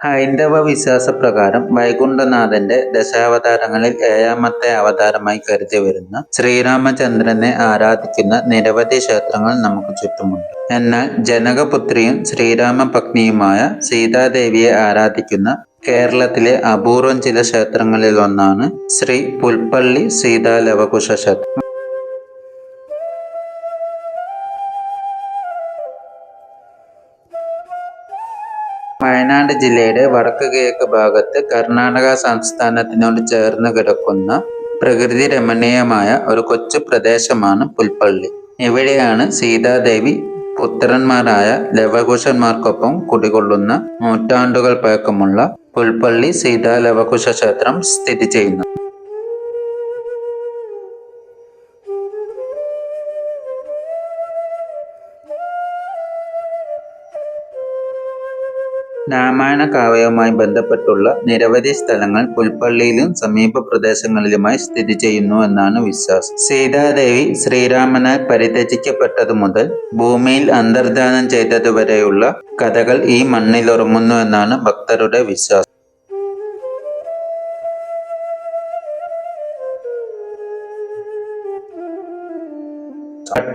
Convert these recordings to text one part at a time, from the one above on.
ഹൈന്ദവ വിശ്വാസപ്രകാരം വൈകുണ്ഠനാഥന്റെ ദശാവതാരങ്ങളിൽ ഏഴാമത്തെ അവതാരമായി കരുതിവരുന്ന ശ്രീരാമചന്ദ്രനെ ആരാധിക്കുന്ന നിരവധി ക്ഷേത്രങ്ങൾ നമുക്ക് ചുറ്റുമുണ്ട്. എന്നാൽ ജനകപുത്രിയും ശ്രീരാമ ശ്രീരാമപത്നിയുമായ സീതാദേവിയെ ആരാധിക്കുന്ന കേരളത്തിലെ അപൂർവം ചില ക്ഷേത്രങ്ങളിലൊന്നാണ് ശ്രീ പുൽപ്പള്ളി സീതാലവകുശ ക്ഷേത്രം. വയനാട് ജില്ലയുടെ വടക്ക് കിഴക്ക് ഭാഗത്ത് കർണാടക സംസ്ഥാനത്തിനോട് ചേർന്ന് കിടക്കുന്ന പ്രകൃതി രമണീയമായ ഒരു കൊച്ചു പ്രദേശമാണ് പുൽപ്പള്ളി. ഇവിടെയാണ് സീതാദേവി പുത്രന്മാരായ ലവകുശന്മാർക്കൊപ്പം കുടികൊള്ളുന്ന നൂറ്റാണ്ടുകൾ പഴക്കമുള്ള പുൽപ്പള്ളി സീതാ ലവകുശ ക്ഷേത്രം സ്ഥിതി ചെയ്യുന്നത്. രാമായണ ബന്ധപ്പെട്ടുള്ള നിരവധി സ്ഥലങ്ങൾ പുൽപ്പള്ളിയിലും സമീപ പ്രദേശങ്ങളിലുമായി സ്ഥിതി ചെയ്യുന്നു എന്നാണ് വിശ്വാസം. സീതാദേവി ശ്രീരാമനാൽ പരിത്യജിക്കപ്പെട്ടതു മുതൽ ഭൂമിയിൽ അന്തർദാനം ചെയ്തതുവരെയുള്ള കഥകൾ ഈ മണ്ണിലുറങ്ങുന്നു എന്നാണ് ഭക്തരുടെ വിശ്വാസം.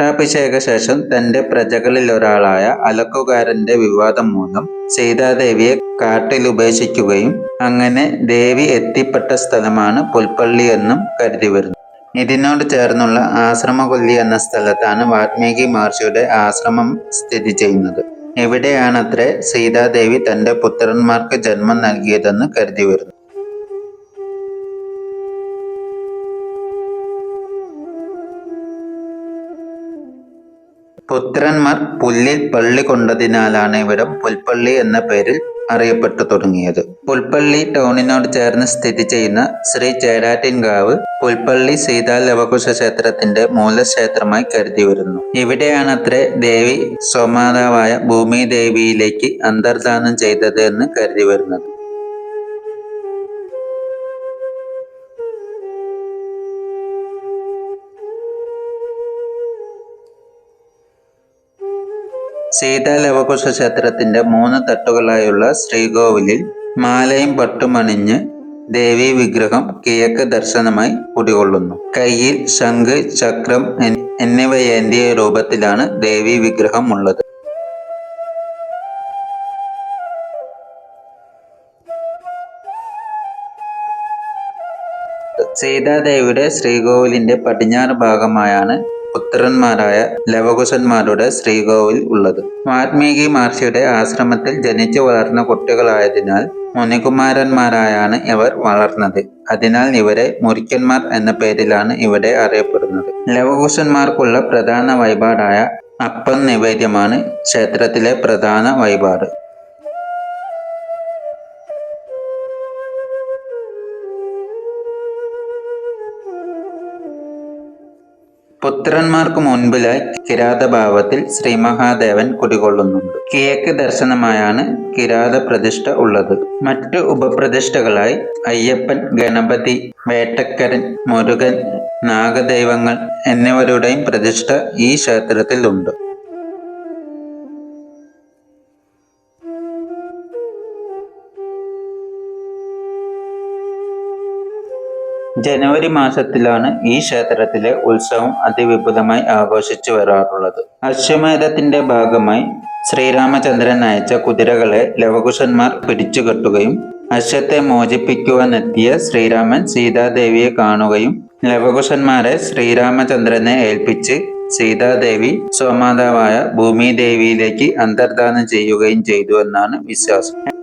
പട്ടാഭിഷേകശേഷം തന്റെ പ്രജകളിലൊരാളായ അലക്കുകാരന്റെ വിവാദം മൂലം സീതാദേവിയെ കാട്ടിലുപേക്ഷിക്കുകയും അങ്ങനെ ദേവി എത്തിപ്പെട്ട സ്ഥലമാണ് പുൽപ്പള്ളി എന്നും കരുതി വരുന്നു ഇതിനോട് ചേർന്നുള്ള ആശ്രമകൊല്ലി എന്ന സ്ഥലത്താണ് വാൽമീകി മഹർഷിയുടെ ആശ്രമം സ്ഥിതി ചെയ്യുന്നത്. ഇവിടെയാണത്രേ സീതാദേവി തന്റെ പുത്രന്മാർക്ക് ജന്മം നൽകിയതെന്ന് കരുതിവരുന്നു. പുത്രന്മാർ പുല്ലിൽ പള്ളി കൊണ്ടതിനാലാണ് ഇവിടം പുൽപ്പള്ളി എന്ന പേരിൽ അറിയപ്പെട്ടു തുടങ്ങിയത്. പുൽപ്പള്ളി ടൗണിനോട് ചേർന്ന് സ്ഥിതി ചെയ്യുന്ന ശ്രീ ചേരാറ്റിൻകാവ് പുൽപ്പള്ളി സീതാ ലവകുശ ക്ഷേത്രത്തിന്റെ മൂലക്ഷേത്രമായി കരുതി കരുതിവരുന്നു. ഇവിടെയാണത്രേ ദേവി സ്വമാതാവായ ഭൂമി ദേവിയിലേക്ക് അന്തർദാനം ചെയ്തത് എന്ന് കരുതിവരുന്നത്. സീതാലവകുശ ക്ഷേത്രത്തിന്റെ മൂന്ന് തട്ടുകളായുള്ള ശ്രീകോവിലിൽ മാലയും പട്ടുമണിഞ്ഞ് ദേവി വിഗ്രഹം കിഴക്ക് ദർശനമായി കുടികൊള്ളുന്നു. കയ്യിൽ ശംഖ്, ചക്രം എന്നിവയേന്തിയ രൂപത്തിലാണ് ദേവീവിഗ്രഹം ഉള്ളത്. സീതാദേവിയുടെ ശ്രീകോവിലിന്റെ പടിഞ്ഞാറ് ഭാഗമായാണ് പുത്രന്മാരായ ലവകുശന്മാരുടെ ശ്രീകോവിൽ ഉള്ളത്. വാൽമീകി മഹർഷിയുടെ ആശ്രമത്തിൽ ജനിച്ചു വളർന്ന കുട്ടികളായതിനാൽ മുനികുമാരന്മാരായാണ് ഇവർ വളർന്നത്. അതിനാൽ ഇവരെ മുരിക്കന്മാർ എന്ന പേരിലാണ് ഇവിടെ അറിയപ്പെടുന്നത്. ലവകുശന്മാർക്കുള്ള പ്രധാന വഴിപാടായ അപ്പം നിവേദ്യമാണ് ക്ഷേത്രത്തിലെ പ്രധാന വഴിപാട്. പുത്രന്മാർക്കു മുൻപിലായി കിരാതഭാവത്തിൽ ശ്രീമഹാദേവൻ കുടികൊള്ളുന്നുണ്ട്. കിഴക്ക് ദർശനമായാണ് കിരാത പ്രതിഷ്ഠ ഉള്ളത്. മറ്റു ഉപപ്രതിഷ്ഠകളായി അയ്യപ്പൻ, ഗണപതി, വേട്ടക്കരൻ, മുരുകൻ, നാഗദൈവങ്ങൾ എന്നിവരുടെയും പ്രതിഷ്ഠ ഈ ക്ഷേത്രത്തിൽ ജനുവരി മാസത്തിലാണ് ഈ ക്ഷേത്രത്തിലെ ഉത്സവം അതിവിപുലമായി ആഘോഷിച്ചു വരാറുള്ളത്. അശ്വമേധത്തിന്റെ ഭാഗമായി ശ്രീരാമചന്ദ്രൻ അയച്ച കുതിരകളെ ലവകുശന്മാർ പിടിച്ചുകെട്ടുകയും അശ്വത്തെ മോചിപ്പിക്കുവാനെത്തിയ ശ്രീരാമൻ സീതാദേവിയെ കാണുകയും ലവകുശന്മാരെ ശ്രീരാമചന്ദ്രനെ ഏൽപ്പിച്ച് സീതാദേവി സ്വമാതാവായ ഭൂമിദേവിയിലേക്ക് അന്തർദാനം ചെയ്യുകയും ചെയ്തു എന്നാണ് വിശ്വാസം.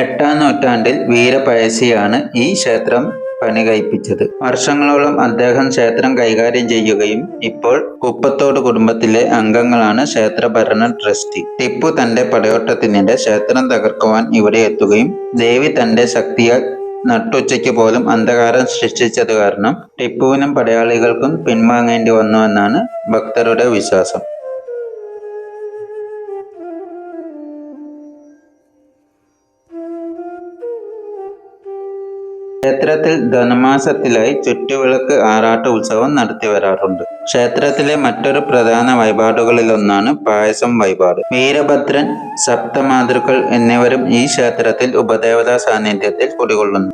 എട്ടാം നൂറ്റാണ്ടിൽ വീരപഴശ്ശിയാണ് ഈ ക്ഷേത്രം പണികഴിപ്പിച്ചത്. വർഷങ്ങളോളം അദ്ദേഹം ക്ഷേത്രം കൈകാര്യം ചെയ്യുകയും ഇപ്പോൾ കുപ്പത്തോട് കുടുംബത്തിലെ അംഗങ്ങളാണ് ക്ഷേത്ര ഭരണ ട്രസ്റ്റി. ടിപ്പു തന്റെ പടയോട്ടത്തിനിടെ ക്ഷേത്രം തകർക്കുവാൻ ഇവിടെ എത്തുകയും ദേവി തന്റെ ശക്തിയാൽ നട്ടുച്ചയ്ക്ക് പോലും അന്ധകാരം സൃഷ്ടിച്ചത് കാരണം ടിപ്പുവിനും പടയാളികൾക്കും പിൻവാങ്ങേണ്ടി വന്നു എന്നാണ് ഭക്തരുടെ വിശ്വാസം. ക്ഷേത്രത്തിൽ ധനുമാസത്തിലായി ചുറ്റുവിളക്ക് ആറാട്ട് ഉത്സവം നടത്തി വരാറുണ്ട്. ക്ഷേത്രത്തിലെ മറ്റൊരു പ്രധാന വഴിപാടുകളിലൊന്നാണ് പായസം വഴിപാട്. വീരഭദ്രൻ സപ്തമാതൃക്കൾ എന്നിവരും ഈ ക്ഷേത്രത്തിൽ ഉപദേവതാ സാന്നിധ്യത്തിൽ കുടികൊള്ളുന്നു.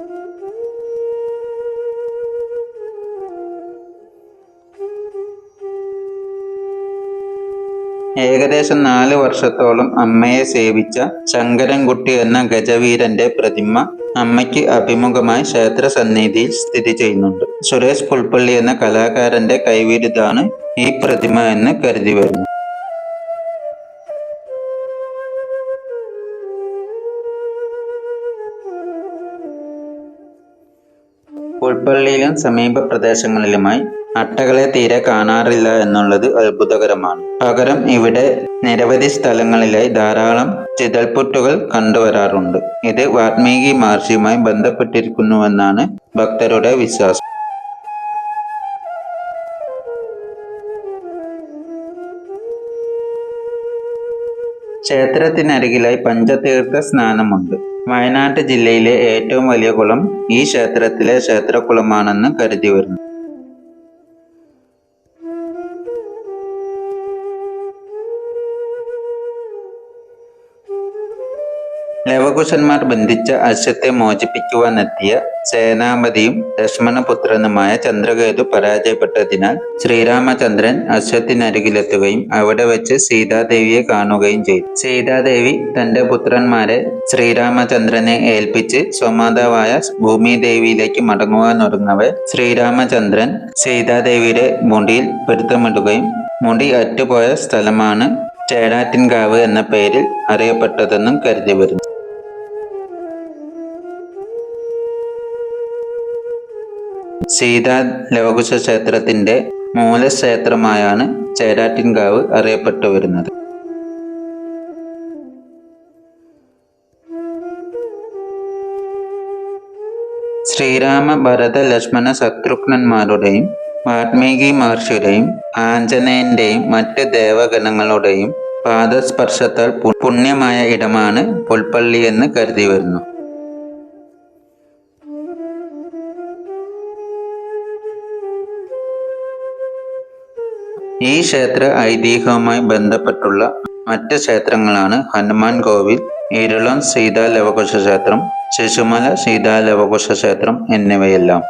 ഏകദേശം നാല് വർഷത്തോളം അമ്മയെ സേവിച്ച ശങ്കരൻകുട്ടി എന്ന ഗജവീരന്റെ പ്രതിമ അമ്മയ്ക്ക് അഭിമുഖമായി ക്ഷേത്ര സന്നിധിയിൽ സ്ഥിതി ചെയ്യുന്നുണ്ട്. സുരേഷ് പുൽപ്പള്ളി എന്ന കലാകാരന്റെ കൈവിരുതാണ് ഈ പ്രതിമ എന്ന് കരുതി വരുന്നു. പുൽപ്പള്ളിയിലും സമീപ പ്രദേശങ്ങളിലുമായി അട്ടകളെ തീരെ കാണാറില്ല എന്നുള്ളത് അത്ഭുതകരമാണ്. പകരം ഇവിടെ നിരവധി സ്ഥലങ്ങളിലായി ധാരാളം ചിതൽപുറ്റുകൾ കണ്ടുവരാറുണ്ട്. ഇത് വാൽമീകി മഹർഷിയുമായി ബന്ധപ്പെട്ടിരിക്കുന്നുവെന്നാണ് ഭക്തരുടെ വിശ്വാസം. ക്ഷേത്രത്തിനരികിലായി പഞ്ചതീർത്ഥ സ്നാനമുണ്ട്. വയനാട് ജില്ലയിലെ ഏറ്റവും വലിയ കുളം ഈ ക്ഷേത്രത്തിലെ ക്ഷേത്രക്കുളമാണെന്ന് കരുതി വരുന്നു ലവകുശന്മാർ ബന്ധിച്ച അശ്വത്തെ മോചിപ്പിക്കുവാനെത്തിയ സേനാപതിയും ലക്ഷ്മണപുത്രനുമായ ചന്ദ്രകേതു പരാജയപ്പെട്ടതിനാൽ ശ്രീരാമചന്ദ്രൻ അശ്വത്തിനരികിലെത്തുകയും അവിടെ വെച്ച് സീതാദേവിയെ കാണുകയും ചെയ്തു. സീതാദേവി തന്റെ പുത്രന്മാരെ ശ്രീരാമചന്ദ്രനെ ഏൽപ്പിച്ച് സ്വമാതാവായ ഭൂമിദേവിയിലേക്ക് മടങ്ങുവാനൊരുങ്ങവെ ശ്രീരാമചന്ദ്രൻ സീതാദേവിയുടെ മുടിയിൽ പൊരുത്തമിടുകയും മുടി അറ്റുപോയ സ്ഥലമാണ് ചേടാറ്റിൻകാവ് എന്ന പേരിൽ അറിയപ്പെട്ടതെന്നും കരുതി വരുന്നു സീതാ ലോകുശ ക്ഷേത്രത്തിന്റെ മൂലക്ഷേത്രമായാണ് ചേരാറ്റിൻകാവ് അറിയപ്പെട്ടു വരുന്നത് ശ്രീരാമ ഭരത ലക്ഷ്മണ ശത്രുഘ്നന്മാരുടെയും വാത്മീകി മഹർഷിയുടെയും ആഞ്ജനേയന്റെയും മറ്റ് ദേവഗണങ്ങളുടെയും പാദസ്പർശത്താൽ പുണ്യമായ ഇടമാണ് പുൽപ്പള്ളി എന്ന് കരുതി വരുന്നു ഈ ക്ഷേത്ര ഐതിഹ്യവുമായി ബന്ധപ്പെട്ടുള്ള മറ്റ് ക്ഷേത്രങ്ങളാണ് ഹനുമാൻ കോവിൽ ഇരുളം സീതാ ലവകുശ ക്ഷേത്രം ശിശുമല സീതാ ലവകുശ ക്ഷേത്രം എന്നിവയെല്ലാം.